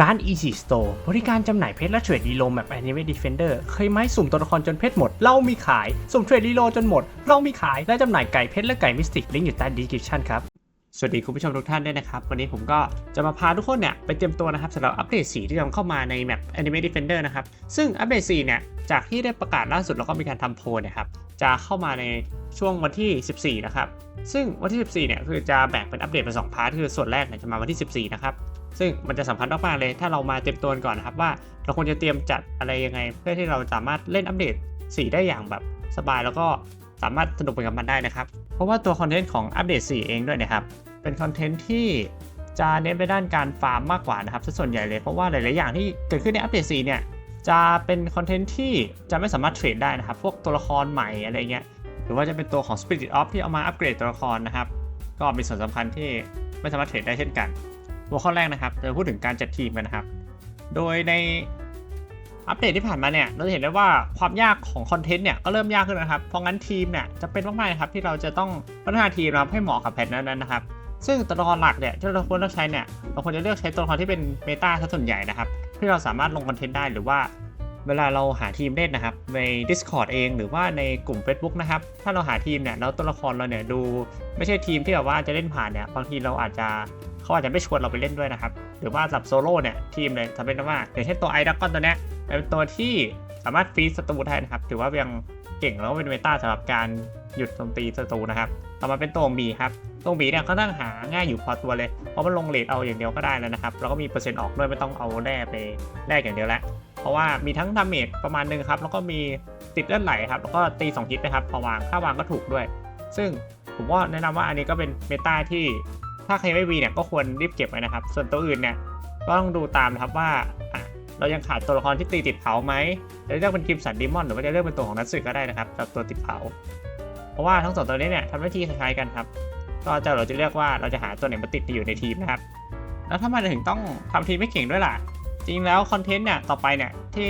ร้าน Easy Store บริการจำหน่ายเพชรและเทรดดีโลแบบ Anime Defender เคยไหมสุ่มตัวละครจนเพชรหมด เรามีขาย สุ่มเทรดดีโลจนหมด เรามีขาย และจำหน่ายไก่เพชรและไก่มิสติก ลิงก์อยู่ใต้ description ครับ สวัสดีคุณผู้ชมทุกท่านด้วยนะครับ วันนี้ผมก็จะมาพาทุกคนเนี่ยไปเตรียมตัวนะครับสำหรับอัปเดตสีที่จะเข้ามาในแมป Anime Defender นะครับ ซึ่งอัปเดตสีเนี่ย จากที่ได้ประกาศล่าสุดแล้วก็มีการทำโพลนะครับจะเข้ามาในช่วงวันที่ 14 นะครับซึ่งวันที่ 14 เนี่ยคือจะแบ่งเป็นอัปเดตเป็น2พาร์ทคือส่วนแรกเนี่ยจะมาวันที่ 14 นะครับ ซึ่งมันจะสำคัญมากๆเลย ถ้าเรามาเตรียมตัวก่อนนะครับว่าเราควรจะเตรียมจัดอะไรยังไง เพื่อที่เราสามารถเล่นอัปเดตสีได้อย่างแบบสบายแล้วก็สามารถสนุกไปกับมันได้นะครับ เพราะว่าตัวคอนเทนต์ของอัปเดตสีเองด้วยนะครับ เป็นคอนเทนต์ที่จะเน้นไปด้านการฟาร์มมากกว่านะครับซะส่วนใหญ่เลยเพราะว่าหลาย ๆ อย่างที่เกิดขึ้นในอัปเดตสีเนี่ยจะเป็นคอนเทนต์ที่จะไม่สามารถเทรดได้นะครับ พวกตัวละครใหม่อะไรเงี้ยหรือว่าจะเป็นตัวของ Spirit of ที่เอามาอัปเกรดตัวละครนะครับ ก็มีส่วนสำคัญที่ไม่สามารถเทรดได้เช่นกัน หัวข้อแรกนะครับจะพูดถึงการจัดทีมกันนะครับ โดยในอัปเดตที่ผ่านมาเนี่ยเราจะเห็นได้ว่าความยากของคอนเทนต์เนี่ยก็เริ่มยากขึ้นนะครับ เพราะงั้นทีมเนี่ยจะเป็นมากๆนะครับที่เราจะต้องพัฒนาทีมนะครับให้เหมาะกับแพทนั้นๆนะครับ ซึ่งตัวละครหลักเนี่ยที่เราควรเลือกใช้เนี่ยเราควรจะเลือกใช้ตัวละครที่เป็นเมตาซะส่วนใหญ่นะครับที่เราสามารถลงคอนเทนต์ได้หรือว่าเวลาเราหาทีมเล่นนะครับ ใน Discord เองหรือว่าในกลุ่ม Facebook นะครับ ถ้าเราหาทีมเนี่ยแล้วตัวละครเราเนี่ยดูไม่ใช่ทีมที่แบบว่าจะเล่นผ่านเนี่ยบางทีเราอาจจะ เขาอาจจะไม่ชวนเราไปเล่นด้วยนะครับ หรือว่าสับโซโล่เนี่ยทีมเลยทำเป็นว่าอย่างเช่นตัวไอดักกอนตัวเนี้ยเป็นตัวที่สามารถฟีสศัตรูได้นะครับ ถือว่ายังเก่งแล้วก็เป็นเมตาสำหรับการหยุดโจมตีศัตรูนะครับ ต่อมาเป็นตัวหมีครับ ตัวหมีเนี่ยค่อนข้างหาง่ายอยู่พอตัวเลย เพราะมันลงเลทเอาอย่างเดียวก็ได้แล้วนะครับ แล้วก็มีเปอร์เซ็นต์ออกด้วยไม่ต้องเอาแร่ไปแลกอย่างเดียวแล้ว เพราะว่ามีทั้งดาเมจประมาณหนึงครับ แล้วก็มีติดเลือดไหลครับ แล้วก็ตี2ฮิตนะครับ พอวางค่าวางก็ถูกด้วย ซึ่งผมว่าแนะนำว่าอันนี้ก็เป็นเมตาที่ ถ้าใครไม่มีเนี่ยก็ควรรีบเก็บไว้นะครับ ส่วนตัวอื่นเนี่ยก็ต้องดูตามนะครับว่าอะเรายังขาดตัวละครที่ตีติดเผาไหมจะเลือกเป็นคิมสันดิมอนหรือว่าจะเลือกเป็นตัวของนัตสึก็ได้นะครับสำหรับตัวติดเผา เพราะว่าทั้งสองตัวนี้เนี่ยทำหน้าที่คล้ายๆกันครับ ก็จะเราจะเลือกว่าเราจะหาตัวไหนมาติดอยู่ในทีมนะครับ แล้วถ้ามันถึงต้องทำทีมไม่เก่งด้วยล่ะ จริงแล้วคอนเทนต์เนี่ยต่อไปเนี่ยที่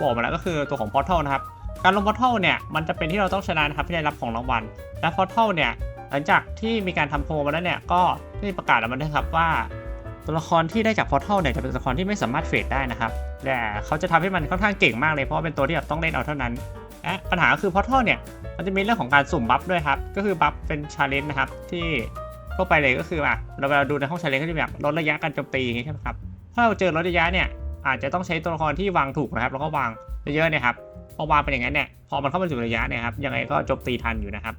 บอกมาแล้วก็คือตัวของ Portal นะครับ การลง Portal เนี่ยมันจะเป็นที่เราต้องชนะนะครับที่ได้รับของรางวัล และ Portal เนี่ย หลังจากที่มีการทำโพลมาแล้วเนี่ยก็ได้ประกาศออกมาด้วยครับว่า ตัวละครที่ได้จาก Portal เนี่ยจะเป็นตัวละครที่ไม่สามารถเฟดได้นะครับแต่เขาจะทำให้มันค่อนข้างเก่งมากเลยเพราะว่าเป็นตัวที่แบบต้องเล่นเอาเท่านั้นและปัญหาก็คือ Portal เนี่ยมันจะมีเรื่องของการสุ่มบัฟด้วยครับก็คือบัฟเป็นชาเลนจ์นะครับที่ทั่วไปเลยก็คืออะเราเวลาดูในห้องชาเลนจ์ก็จะแบบลดระยะการโจมตีอย่างงี้ใช่ไหมครับถ้าเราเจอลดระยะเนี่ยอาจจะต้องใช้ตัวละครที่วางถูกนะครับแล้วก็วางเยอะๆเนี่ยครับพอวางเป็นอย่างนั้นเนี่ยพอมันเข้ามาสู่ระยะเนี่ยครับยังไงก็โจมตีทันอยู่นะครับ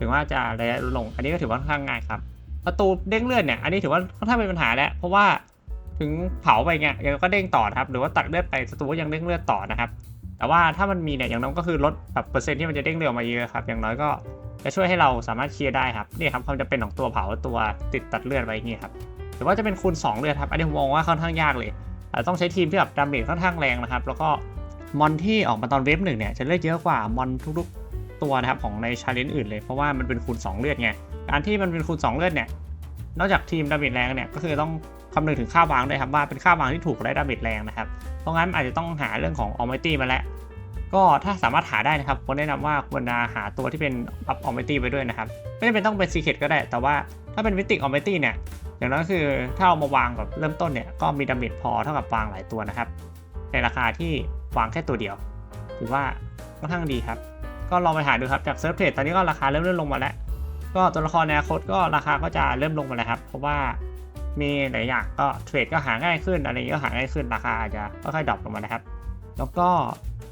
ถึงว่าจะระยะลดลง อันนี้ก็ถือว่าค่อนข้างง่ายครับ ประตูเด้งเลือดเนี่ย อันนี้ถือว่าค่อนข้างเป็นปัญหาแล้ว เพราะว่าถึงเผาไปเงี้ยยังก็เด้งต่อครับ หรือว่าตัดเลือดไปศัตรูก็ยังเด้งเลือดต่อนะครับ แต่ว่าถ้ามันมีเนี่ยอย่างน้อยก็คือลดแบบเปอร์เซ็นต์ที่มันจะเด้งเร็วมาเยอะครับ อย่างน้อยก็จะช่วยให้เราสามารถเคลียร์ได้ครับ นี่ครับความจำเป็นของตัวเผาตัวติดตัดเลือดไว้อย่างนี้ครับ หรือว่าจะเป็นคูณ2เลือดครับ อันนี้ผมมองว่าค่อนข้างยากเลยอาจจะต้องใช้ทีมที่แบบดาเมจค่อนข้างแรงนะครับ แล้วก็มอนที่ออกมาตอนเวฟหนึ่งเนี่ยจะเลือดเยอะกว่ามอนทุกๆ ตัวนะครับของในชาเลนจ์อื่นเลยเพราะว่ามันเป็นคูณ 2 เลือดไงการที่มันเป็นคูณ 2 เลือดเนี่ยนอกจากทีมดาเมจแรงเนี่ยก็คือต้องคำนึงถึงค่าวางด้วยครับว่าเป็นค่าวางที่ถูกและดาเมจแรงนะครับเพราะงั้นอาจจะต้องหาเรื่องของ Almighty มาแล้วก็ถ้าสามารถหาได้นะครับผมแนะนำว่าควรจะหาตัวที่เป็นอัพ Almighty ไปด้วยนะครับไม่จำเป็นต้องเป็น Secret ก็ได้ แต่ว่าถ้าเป็น Mythic Almighty เนี่ยอย่างน้อยคือถ้าเอามาวางแบบเริ่มต้นเนี่ยก็มีดาเมจพอเท่ากับวางหลายตัวนะครับ ในราคาที่วางแค่ตัวเดียวถือว่าค่อนข้างดีครับ ก็ลองไปหาดูครับจากเซิร์ฟเทรดตอนนี้ก็ราคาเริ่มเริ่มลงมาแล้ว ก็ตัวละครในอนาคตก็ราคาก็จะเริ่มลงมาแล้วครับ เพราะว่ามีหลายอย่างก็เทรดก็หาง่ายขึ้นอะไรอย่างนี้ก็หาง่ายขึ้นราคาอาจจะค่อยๆดรอปลงมานะครับ แล้วก็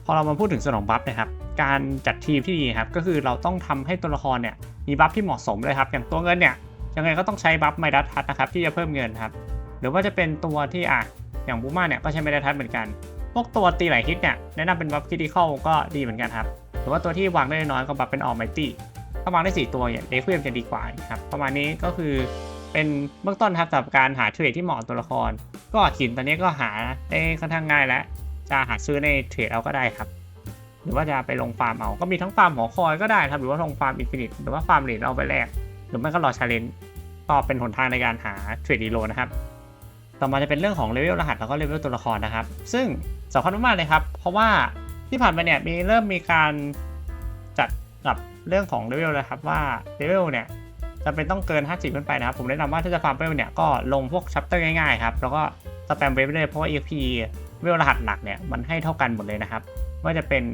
พอเรามาพูดถึงสนองบัฟนะครับการจัดทีมที่ดีครับก็คือเราต้องทำให้ตัวละครเนี่ยมีบัฟที่เหมาะสมเลยครับ อย่างตัวเงินเนี่ยยังไงก็ต้องใช้บัฟไมดัสทัศนะครับที่จะเพิ่มเงินครับหรือว่าจะเป็นตัวที่อะอย่างบูมาเนี่ยก็ใช้ไมดัสทัศเหมือนกัน พวกตัวตีหลายฮิตเนี่ยแนะนำเป็นบัฟคิดิคอลก็ดีเหมือนกันครับ รือว่าตัวที่วางได้น้อยก็บัฟเป็นออ l ไมตี้ถ้าวางได้ 4 ตัวเนี่ยเดคุยมจะดีกว่าครับประมาณนี้ก็คือเป็นเบื้องต้นครับสำหรับการหาเทรดที่เหมาะตัวละคร ก็หินตอนนี้ก็หาได้ค่อนข้างง่ายแล้ว จะหาซื้อในเทรดเอาก็ได้ครับ หรือว่าจะไปลงฟาร์มเอาก็มีทั้งฟาร์มหอคอยก็ได้ครับหรือว่าลงฟาร์มอินฟินิตหรือว่าฟาร์มเลนเอาไปแลกหรือไม่ก็รอชาเลนจ์ก็เป็นหนทางในการหาเทรดดีโลนะครับต่อมาจะเป็นเรื่องของเลเวลรหัสแล้วก็เลเวลตัวละครนะครับ ซึ่งสำคัญมากเลยครับ เพราะว่า ที่ผ่านมาเนี่ยมีเริ่มมีการจัดกับเรื่องของเลเวลเลยครับว่าเลเวลเนี่ยจะเป็นต้องเกิน 50 ขึ้นไปนะครับ ผมแนะนำว่าถ้าจะฟาร์มเลเวลเนี่ยก็ลงพวกชัปเตอร์ง่ายๆครับ แล้วก็สแปมเว็บได้เลยเพราะว่า EXP เวลรหัสหลักเนี่ยมันให้เท่ากันหมดเลยนะครับไม่ว่าจะเป็น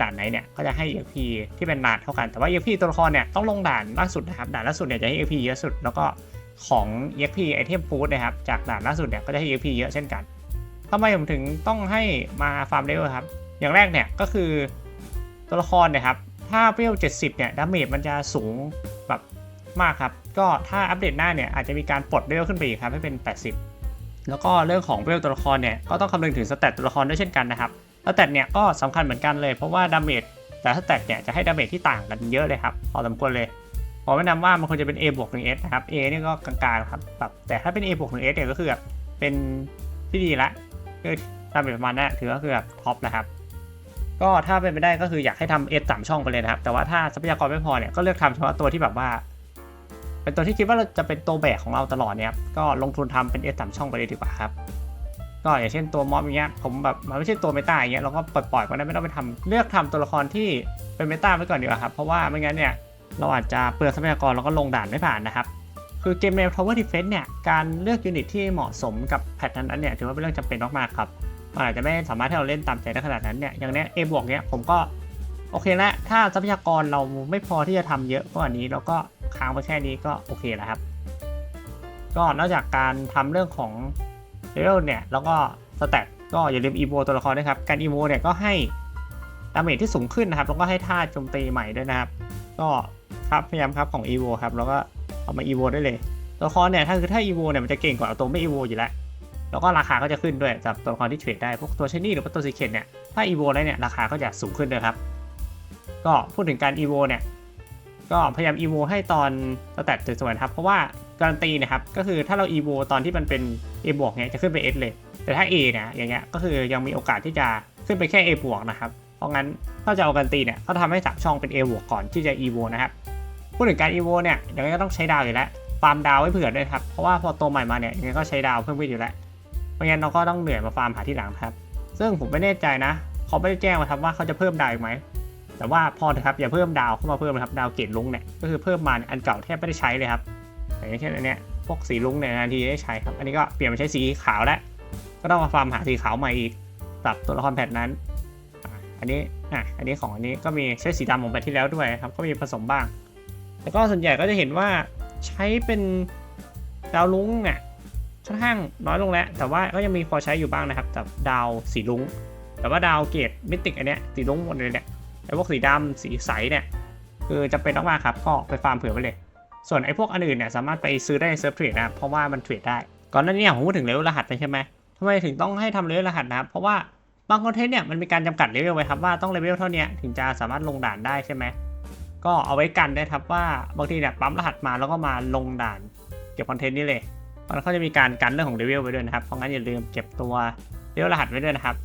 ด่านไหนเนี่ยก็จะให้ EXP ที่เป็นด่านเท่ากัน แต่ว่า EXP ตัวละครเนี่ยต้องลงด่านล่าสุดนะครับ ด่านล่าสุดเนี่ยจะให้ EXP เยอะสุด แล้วก็ของ EXP Item Food นะครับ จากด่านล่าสุดเนี่ยก็จะให้ EXP เยอะเช่นกันทำไมผมถึงต้องให้มาฟาร์มเลเวลครับ อย่างแรกเนี่ยก็คือตัวละครนี่ยครับ ถ้าเวล70 เนี่ยดาเมจมันจะสูงแบบมากครับ ก็ถ้าอัปเดตหน้าเนี่ยอาจจะมีการปลดเลเวลขึ้นไปอีกครับให้เป็น 80 แล้วก็เรื่องของเวลตัวละครเนี่ยก็ต้องคำนึงถึงสเตตตัวละครด้วยเช่นกันนะครับสเตตเนี่ยก็สำคัญเหมือนกันเลยเพราะว่าดาเมจแต่สเตตเนี่ยจะให้ดาเมจที่ต่างกันเยอะเลยครับพอสมควรเลยผมแนะนำว่ามันควรจะเป็น A บวก 1S นะครับ A เนี่ยก็กลางๆครับแบบแต่ถ้าเป็น A บวกหนึ่ง s เนี่ยก็คือแบบเป็นที่ดีละคือดาเมจประมาณนั้นถือว่าคือแบบท็อปนะครับ ก็ถ้าเป็นไปได้ก็คืออยากให้ทำ S สามช่องไปเลยนะครับ แต่ว่าถ้าทรัพยากรไม่พอเนี่ยก็เลือกทำเฉพาะตัวที่แบบว่า เป็นตัวที่คิดว่าเราจะเป็นตัวแบกของเราตลอดเนี่ยครับก็ลงทุนทำเป็น S สามช่องไปเลยดีกว่าครับก็อย่างเช่นตัวม็อบอย่างเงี้ยผมแบบมันไม่ใช่ตัวเมตาอย่างเงี้ยเราก็ปล่อยๆมันได้ไม่ต้องไปทำเลือกทำตัวละครที่เป็นเมตาไว้ก่อนดีกว่าครับเพราะว่าไม่งั้นเนี่ยเราอาจจะเปลืองทรัพยากรแล้วก็ลงด่านไม่ผ่านนะครับคือเกมใน Tower Defense เนี่ยการเลือกยูนิตที่เหมาะสมกับแพทนั้นเนี่ยถือว่าเป็นเรื่องจำเป็นมากๆครับ อาจจะไม่สามารถให้เราเล่นตามใจได้ขนาดนั้นเนี่ยอย่างเนี้ย A บวกเนี้ยผมก็โอเคแล้วถ้าทรัพยากรเราไม่พอที่จะทำเยอะกว่านี้เราก็ค้างไปแค่นี้ก็โอเคแล้วครับ ก็นอกจากการทำเรื่องของเลเวลเนี่ยแล้วก็สแตทก็อย่าลืมอีโวตัวละครด้วยครับ การอีโวเนี่ยก็ให้ดาเมจที่สูงขึ้นนะครับ แล้วก็ให้ท่าโจมตีใหม่ด้วยนะครับ ก็ครับพยายามครับของอีโวครับแล้วก็เอามาอีโวได้เลย ตัวละครเนี่ยถ้าคือถ้าอีโวเนี่ยมันจะเก่งกว่าตัวไม่อีโวอยู่แล้ว แล้วก็ราคาก็จะขึ้นด้วยสำหรับตัวละครที่เทรดได้พวกตัวชนี่หรือว่าตัวซีเคทเนี่ยถ้าอีโวได้วเนี่ยราคาก็จะสูงขึ้นด้วยครับ ก็พูดถึงการอีโวเนี่ยก็พยายามอีโวให้ตอนสแตทสวยๆนครับ เพราะว่าการันตีนะครับก็คือถ้าเราอีโวตอนที่มันเป็น A บวกเนี่ยจะขึ้นไป S เลย แต่ถ้า A เนี่ยอย่างเงี้ยก็คือยังมีโอกาสที่จะขึ้นไปแค่ A บวกนะครับเพราะงั้นถ้าจะเอาการันตีเนี่ยเขาทำให้สามช่องเป็น A บวกก่อนที่จะ EVO นะครับพูดถึงการ EVO เนี่ยยังไงก็ต้องใช้ดาวอยู่แล้วฟาร์มดาวไว้เผื่อด้วยครับเพราะว่าพอตัวใหม่มาเนี่ยยังไงก็ใช้ดาวเพิ่มขึ้นอยู่แล้ว ไม่งั้นเราก็ต้องเหนื่อยมาฟาร์มหาที่หลังครับ ซึ่งผมไม่แน่ใจนะเขาไม่ได้แจ้งมาครับว่าเขาจะเพิ่มดาวอีกไหมแต่ว่าพอเถอะครับอย่าเพิ่มดาวเข้ามาเพิ่มนะครับดาวเกรดลุงเนี่ยก็คือเพิ่มมาเนี่ยอันเก่าแทบไม่ได้ใช้เลยครับอย่างเช่นอันเนี้ยพวกสีลุงเนี่ยนานทีได้ใช้ครับอันนี้ก็เปลี่ยนมาใช้สีขาวแล้วก็ต้องมาฟาร์มหาสีขาวใหม่อีกปรับตัวละครแพทนั้นอันนี้อะอันนี้ของอันนี้ก็มีใช้สีดำของแพทที่แล้วด้วยครับก็มีผสมบ้างแต่ก็ส่วนใหญ่ก็จะเห็นว่าใช้เป็นดาวลุงเนี่ย ค่อนข้างน้อยลงแล้ว แต่ว่าก็ยังมีพอใช้อยู่บ้างนะครับกับดาวสีลุ้งแต่ว่าดาวเกรดมิติกอันเนี้ยสีลุ้งหมดเลยเนี่ยไอ้พวกสีดำสีใสเนี่ยคือจะเป็นมากๆครับก็ไปฟาร์มเผื่อไว้เลย ส่วนไอ้พวกอันอื่นเนี่ยสามารถไปซื้อได้เซิร์ฟเทรดนะครับเพราะว่ามันเทรดได้ ก่อนหน้านี้ผมพูดถึงเลเวลรหัสไปใช่ไหมทำไมถึงต้องให้ทำเลเวลรหัสนะครับเพราะว่าบางคอนเทนต์เนี่ยมันมีการจำกัดเลเวลไว้ครับว่าต้องเลเวลเท่านี้ถึงจะสามารถลงด่านได้ใช่ไหมก็เอาไว้กันได้ครับว่าบางทีเนี่ยปั๊มรหัสมาแล้วก็มาลงด่านเก็บคอนเทนต์นี่เลย เพราะเขาจะมีการกันเรื่องของเลเวลไว้ด้วยนะครับ เพราะงั้นอย่าลืมเก็บตัวเลเวลรหัสไว้ด้วยนะครับ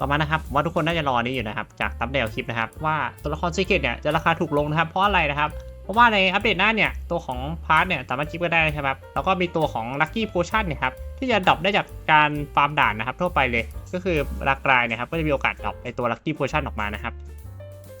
ต่อมานะครับผมว่าทุกคนน่าจะรอนี้อยู่นะครับ จากตับเดลคลิปนะครับ ว่าตัวละครซีเคทเนี่ยจะราคาถูกลงนะครับ เพราะอะไรนะครับ เพราะว่าในอัปเดตหน้าเนี่ยตัวของพาร์ทเนี่ยสามารถจิบก็ได้ใช่ไหมครับ แล้วก็มีตัวของ Lucky Potion เนี่ยครับที่จะดรอปได้จากการฟาร์มด่านนะครับทั่วไปเลย ก็คือรักรายเนะครับก็จะมีโอกาสดรอปในตัว Lucky Potion ออกมานะครับ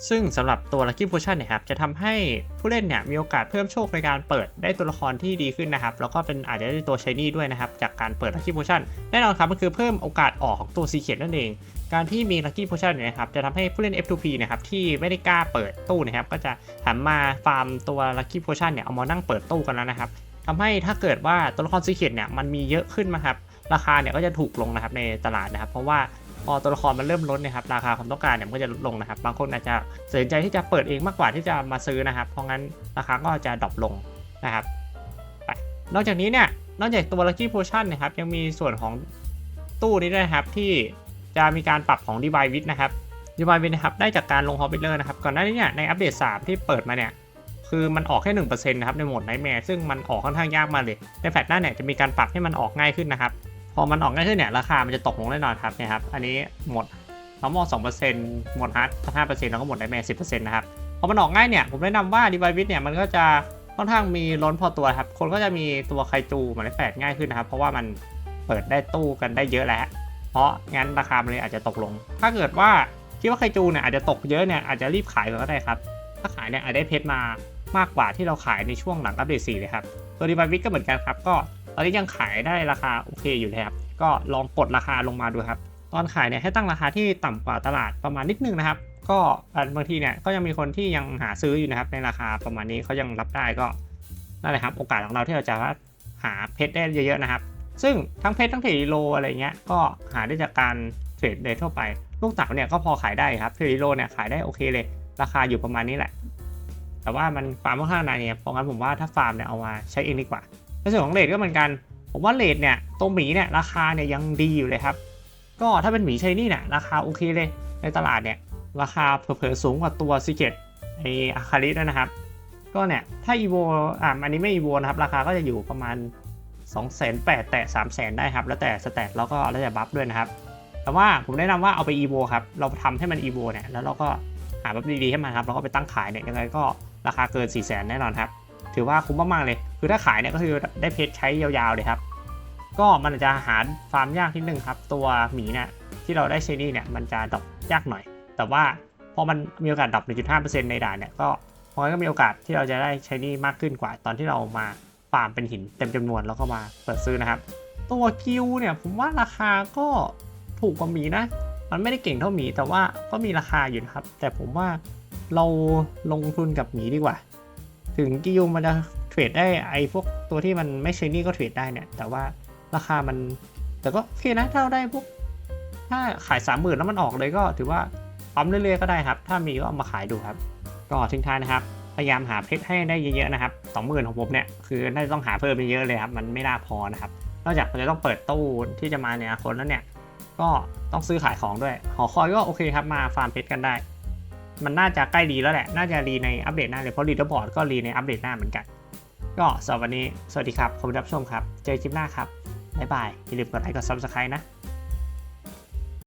ซึ่งสำหรับตัว Lucky Potion เนี่ยครับจะทำให้ผู้เล่นเนี่ยมีโอกาสเพิ่มโชคในการเปิดได้ตัวละครที่ดีขึ้นนะครับแล้วก็เป็นอาจจะได้ตัว Shiny ด้วยนะครับจากการเปิด Lucky Potion แน่นอนครับมันคือเพิ่มโอกาสออกของตัว Secret นั่นเอง การที่มี Lucky Potion เนี่ยครับจะทำให้ผู้เล่น F2P นะครับที่ไม่ได้กล้าเปิดตู้นะครับก็จะหันมาฟาร์มตัว Lucky Potion เนี่ยเอามานั่งเปิดตู้กันแล้วนะครับทำให้ถ้าเกิดว่าตัวละคร Secret เนี่ยมันมีเยอะขึ้นนะครับราคาเนี่ยก็จะถูกลงนะครับในตลาดนะครับ เพราะว่า พอตัวละครมันเริ่มลดนะครับราคาความต้องการเนี่ยมันก็จะลดลงนะครับ บางคนอาจจะสนใจที่จะเปิดเองมากกว่าที่จะมาซื้อนะครับ เพราะงั้นราคาก็จะดรอปลงนะครับไปนอกจากนี้เนี่ยนอกจากตัว Lucky Potion นะครับยังมีส่วนของตู้นี้ด้วยครับที่จะมีการปรับของ d e v i c e นะครับ d e v i c e นะครับได้จากการลง Hobbiter นะครับก่อนหน้านี้เนี่ยในอัปเดต 3 ที่เปิดมาเนี่ยคือมันออกแค่1%นะครับในโหมด Nightmare ซึ่งมันออกค่อนข้างยากมากเลยในแพทหน้าเนี่ยจะมีการปรับให้มันออกง่ายขึ้นนะครับ พอมันออกง่ายขึ้นเนี่ยราคามันจะตกลงแน่นอนครับเนี่ยครับอันนี้หมด normal 2%หมดฮาร์ดทั้ง5%แล้วก็หมด Nightmare 10%นะครับพอมันออกง่ายเนี่ยผมแนะนำว่า d e v i c e เนี่ยมันก็จะค่อนข้างมีล้นพอตัวครับ คนก็จะมีตัวไคจูหมือนในแฟดง่ายขึ้นนะครับ เพราะว่ามันเปิดได้ตู้กันได้เยอะแล้ว เพราะงั้นราคามันเลยอาจจะตกลง ถ้าเกิดว่าคิดว่าไคจูเนี่ยอาจจะตกเยอะเนี่ยอาจจะรีบขายก็ได้ครับ ถ้าขายเนี่ยอาจได้เพชรมามากกว่าที่เราขายในช่วงหลังอัปเดต4เลยครับ ตัวดีบาวิกก็เหมือนกันครับ ก็ ตอนนี้ยังขายได้ราคาโอเคอยู่เลยครับ ก็ลองกดราคาลงมาดูครับ ตอนขายเนี่ยให้ตั้งราคาที่ต่ำกว่าตลาดประมาณนิดนึงนะครับ ก็บางทีเนี่ยก็ยังมีคนที่ยังหาซื้ออยู่นะครับ ในราคาประมาณนี้เขายังรับได้ก็นั่นแหละครับ โอกาสของเราที่เราจะหาเพชรได้เยอะๆนะครับ ซึ่งทั้งเพชรทั้งเทรดโลอะไรเงี้ยก็หาได้จากการเทรดเดยทั่วไป ลูกเต๋าเนี่ยก็พอขายได้ครับเทรดโลเนี่ยขายได้โอเคเลย ราคาอยู่ประมาณนี้แหละแต่ว่ามันฟาร์มค่อนข้างนานเนี่ยเพราะงั้นผมว่าถ้าฟาร์มเนี่ยเอามาใช้เองดีกว่า ในส่วนของเลทก็เหมือนกัน ผมว่าเลทเนี่ยตัวหมีเนี่ยราคาเนี่ยยังดีอยู่เลยครับ ก็ถ้าเป็นหมีชายนี่เนี่ยราคาโอเคเลย ในตลาดเนี่ยราคาเผลอๆสูงกว่าตัวซิเกตไออาคาริด้วยนะครับ ก็เนี่ยถ้าอีโวอ่าอันนี้ไม่อีโวนะครับ ราคาก็จะอยู่ประมาณ2 8 0 0 0แต่3 0 0 0 0ได้ครับ แล้วแต่สแตทแล้วก็แล้วแต่บัฟด้วยนะครับ แต่ว่าผมแนะนำว่าเอาไปอีโวครับ เราทำให้มันอีโวเนี่ย แล้วเราก็หาบัฟดีๆให้มันครับ แล้วก็ไปตั้งขายเนี่ย ยังไงก็ราคาเกิน4 0 0 0 0 0แน่นอนครับ ถือว่าคุ้มมากๆเลย คือถ้าขายเนี่ยก็คือได้เพชรใช้ยาวๆเลยครับ ก็มันอาจจะหาฟาร์มยากนิดนึงครับ ตัวหมีเนี่ยที่เราได้เชนี่เนี่ยมันจะดรอปยากหน่อย แต่ว่าพอมันมีโอกาสดรอป1.5%ในด่านเนี่ยก็พอก็มีโอกาสที่เราจะได้ใช้นี่มากขึ้นกว่าตอนที่เรามาฟาร์มเป็นหินเต็มจำนวนแล้วก็มาเปิดซื้อนะครับ ตัวกิวเนี่ยผมว่าราคาก็ถูกกว่าหมีนะ มันไม่ได้เก่งเท่าหมีแต่ว่าก็มีราคาอยู่นะครับ แต่ผมว่าเราลงทุนกับหมีดีกว่า ถึงกิวมันจะเทรดได้ไอ้พวกตัวที่มันไม่ใช่นี่ก็เทรดได้เนี่ย แต่ว่าราคามัน แต่ก็โอเคนะถ้าเราได้พวก ถ้าขายสามหมื่นแล้วมันออกเลยก็ถือว่าปั๊มเรื่อยๆก็ได้ครับ ถ้ามีก็เอามาขายดูครับ ก็ทิ้งท้ายนะครับ พยายามหาเพชรให้ได้เยอะๆนะครับสองหมื่นของผมเนี่ยคือน่าจะต้องหาเพิ่มไปเยอะเลยครับ มันไม่น่าพอนะครับ นอกจากเราจะต้องเปิดตู้ที่จะมาในอนาคตแล้วเนี่ย ก็ต้องซื้อขายของด้วย หอคอยก็โอเคครับ มาฟาร์มเพชรกันได้ มันน่าจะใกล้รีแล้วแหละ น่าจะรีในอัปเดตหน้าเลย เพราะรีดบอร์ดก็รีในอัปเดตหน้าเหมือนกัน ก็สำหรับวันนี้ สวัสดีครับ ขอบคุณที่รับชมครับ เจอคลิปหน้าครับ บ๊ายบาย อย่าลืมกดไลค์ กดซับสไคร b e นะ